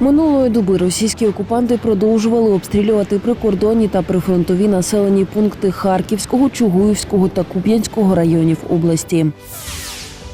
Минулої доби російські окупанти продовжували обстрілювати прикордонні та прифронтові населені пункти Харківського, Чугуївського та Куп'янського районів області.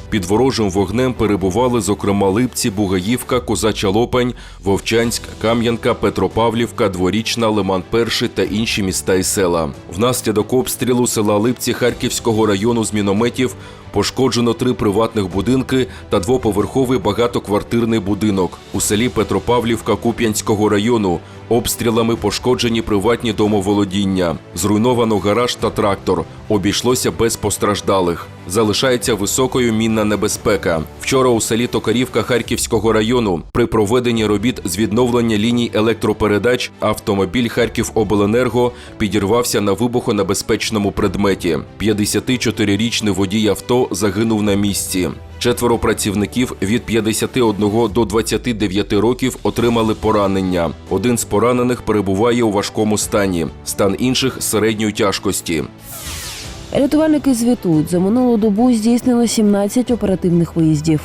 Під ворожим вогнем перебували, зокрема, Липці, Бугаївка, Козача Лопань, Вовчанськ, Кам'янка, Петропавлівка, Дворічна, Лиман Перший та інші міста і села. Внаслідок обстрілу села Липці Харківського району з мінометів пошкоджено три приватних будинки та двоповерховий багатоквартирний будинок. У селі Петропавлівка Куп'янського району обстрілами пошкоджені приватні домоволодіння. Зруйновано гараж та трактор. Обійшлося без постраждалих. Залишається високою мінна небезпека. Вчора у селі Токарівка Харківського району при проведенні робіт з відновлення ліній електропередач автомобіль Харківобленерго підірвався на вибухонебезпечному предметі. 54-річний водій авто загинув на місці. Четверо працівників від 51 до 29 років отримали поранення. Один з поранених перебуває у важкому стані, стан інших середньої тяжкості. Рятувальники звітують, за минулу добу здійснено 17 оперативних виїздів.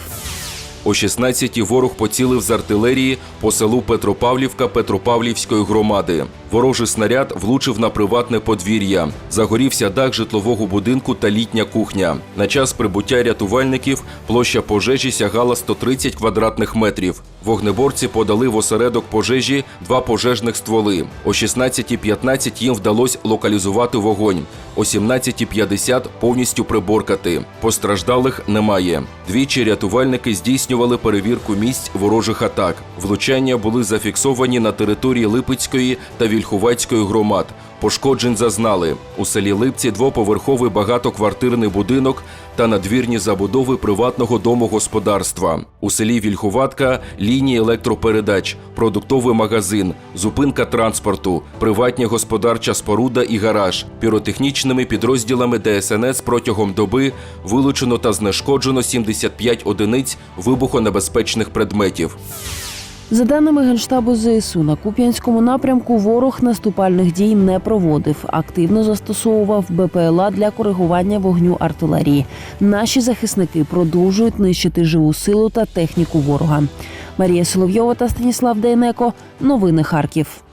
О 16-й ворог поцілив з артилерії по селу Петропавлівка Петропавлівської громади. Ворожий снаряд влучив на приватне подвір'я. Загорівся дах житлового будинку та літня кухня. На час прибуття рятувальників площа пожежі сягала 130 квадратних метрів. Вогнеборці подали в осередок пожежі два пожежних стволи. О 16.15 їм вдалося локалізувати вогонь. О 17.50 повністю приборкати. Постраждалих немає. Двічі рятувальники здійснювали перевірку місць ворожих атак. Влучання були зафіксовані на території Липецької та Вільховецької громад. Пошкоджень зазнали у селі Липці двоповерховий багатоквартирний будинок та надвірні забудови приватного домогосподарства. У селі Вільховатка лінії електропередач, продуктовий магазин, зупинка транспорту, приватня господарча споруда і гараж. Піротехнічними підрозділами ДСНС протягом доби вилучено та знешкоджено 75 одиниць вибухонебезпечних предметів. За даними Генштабу ЗСУ, на Куп'янському напрямку ворог наступальних дій не проводив. Активно застосовував БПЛА для коригування вогню артилерії. Наші захисники продовжують нищити живу силу та техніку ворога. Марія Соловйова та Станіслав Дейнеко. Новини Харків.